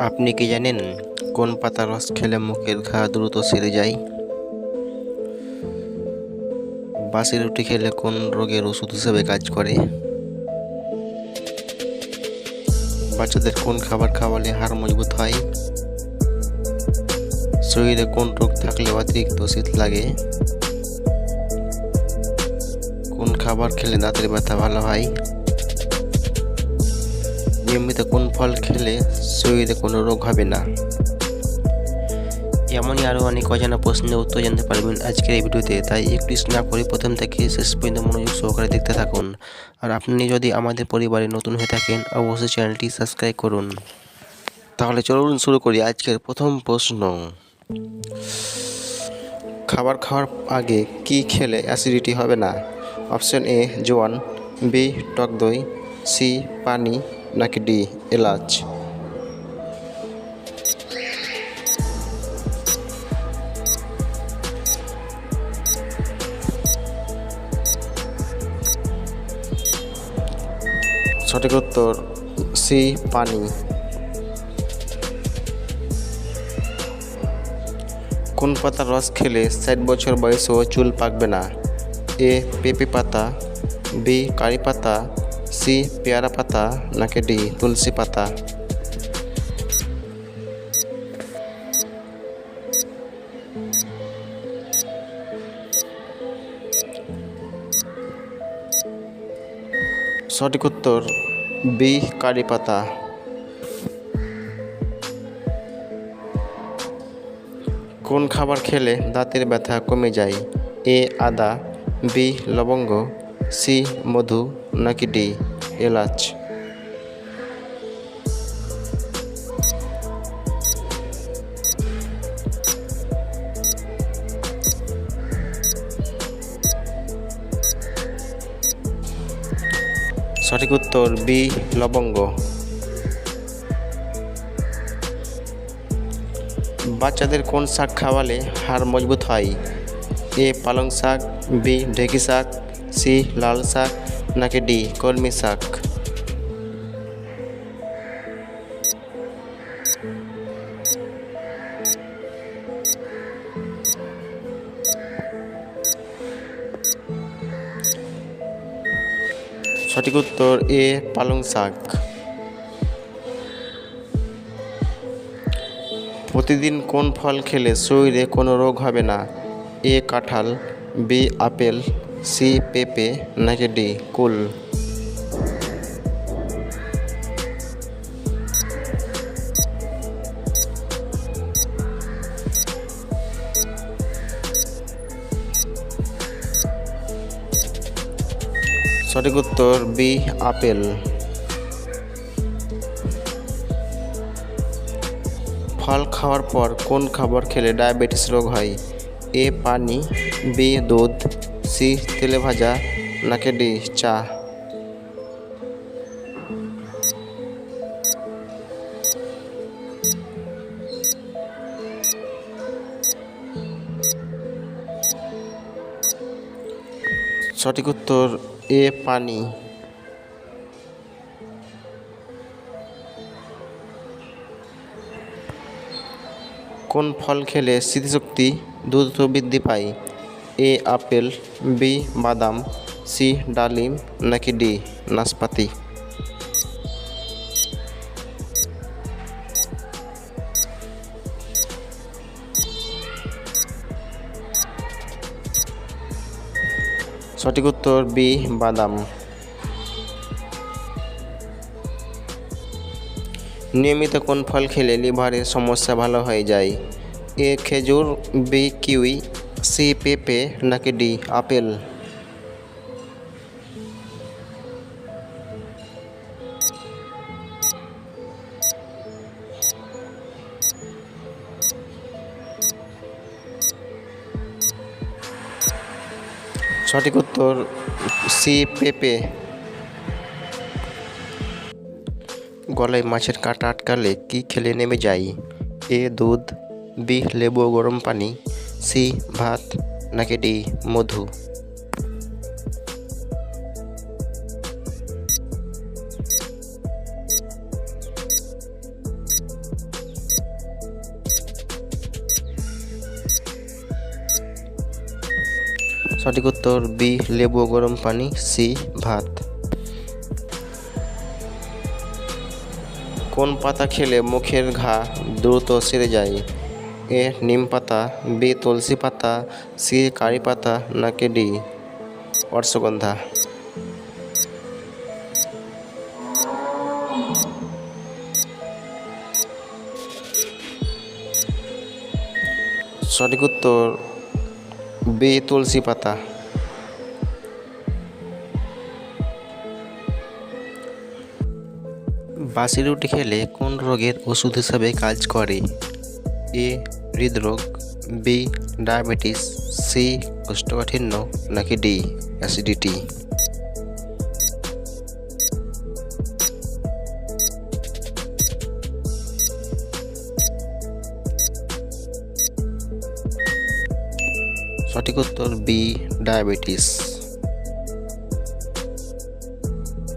আপনি কি জানেন কোন পাতার রস খেলে মুখের ঘা দ্রুত সেরে যায়? বাসি রুটি খেলে কোন রোগের ওষুধ হিসেবে কাজ করে? বাচ্চাদের কোন খাবার খাওয়ালে হাড় মজবুত হয়? শরীরে কোন রোগ থাকলে অতিরিক্ত শীত লাগে? কোন খাবার খেলে দাঁতের ব্যথা ভালো হয়? নিয়মিত কোন ফল খেলে শরীরে কোনো রোগ হবে না? এমনই আরও অনেক অজানা প্রশ্নের উত্তর জানতে পারবেন আজকের এই ভিডিওতে। তাই একটু না করে প্রথম থেকে শেষ পর্যন্ত মনোযোগ সহকারে দেখতে থাকুন। আর আপনি যদি আমাদের পরিবারে নতুন হয়ে থাকেন, অবশ্যই চ্যানেলটি সাবস্ক্রাইব করুন। তাহলে চলুন শুরু করি আজকের প্রথম প্রশ্ন। খাবার খাওয়ার আগে কি খেলে অ্যাসিডিটি হবে না? অপশন এ, জোয়ান, বি, টক দই, সি, পানি নাকি ডি, এলাচ? সঠিক উত্তর, সি, পানি। কোন পাতার রস খেলে ষাট বছর বয়সেও চুল পাকবে না? এ, পেঁপে পাতা, বি, কারি পাতা সি পেয়ারা পাতা নাকি ডি তুলসী পাতা সঠিক উত্তর বি কারি পাতা কোন খাবার খেলে দাঁতের ব্যথা কমে যায়? এ আদা বি লবঙ্গ সি, মধু, নাকি ডি, এলাচ? সঠিক উত্তর, বি, লবঙ্গ। বাচ্চাদের কোন শাক খাওয়ালে হাড় মজবুত হয়? এ, পালং শাক, বি, ঢেকি শাক সি লাল শাক নাকি ডি কলমি শাক সঠিক উত্তর এ পালং শাক প্রতিদিন কোন ফল খেলে শরীরে কোনো রোগ হবে না? এ কাঁঠাল বি আপেল সি পেঁপে নাকি ডি কুল? সঠিক উত্তর বি আপেল। ফল খাওয়ার পর কোন খাবার খেলে ডায়াবেটিস রোগ হয়? এ, পানি, বি, দুধ। সি, তেলে ভাজা, নাকি ডি, চা। সঠিক উত্তর, এ পানি। কোন ফল খেলে স্মৃতিশক্তি দ্রুত বৃদ্ধি পায়? এ আপেল, বি বাদাম, সি ডালিম, নাকি ডি নাশপাতি? সঠিক উত্তর বি বাদাম। নিয়মিত কোন ফল খেলে লিভারের সমস্যা ভালো হয়ে যায়? এ খেজুর, বি কিউই সি পেঁপে নাকি ডি আপেল? সঠিক উত্তর সি পেঁপে গলায় মাছের কাঁটা আটকালে কি খেলে নেমে যায় এ দুধ, বি লেবু গরম পানি। সি, ভাত, নাকি ডি, মধু? সঠিক উত্তর বি, লেবু গরম পানি, সি, ভাত। কোন পাতা খেলে মুখের ঘা দ্রুত সেরে যায়? এ নিম পাতা, বি তুলসী পাতা, সি কারি পাতা, নাকি ডি? অর্শগন্ধা সঠিক উত্তর, বি তুলসী পাতা। বাসি রুটি খেলে কোন রোগের ওষুধ হিসাবে কাজ করে? এ হৃদরোগ বি ডায়াবেটিস সি কোষ্ঠকাঠিন্য নাকি ডি অ্যাসিডিটি। সঠিক উত্তর বি ডায়াবেটিস।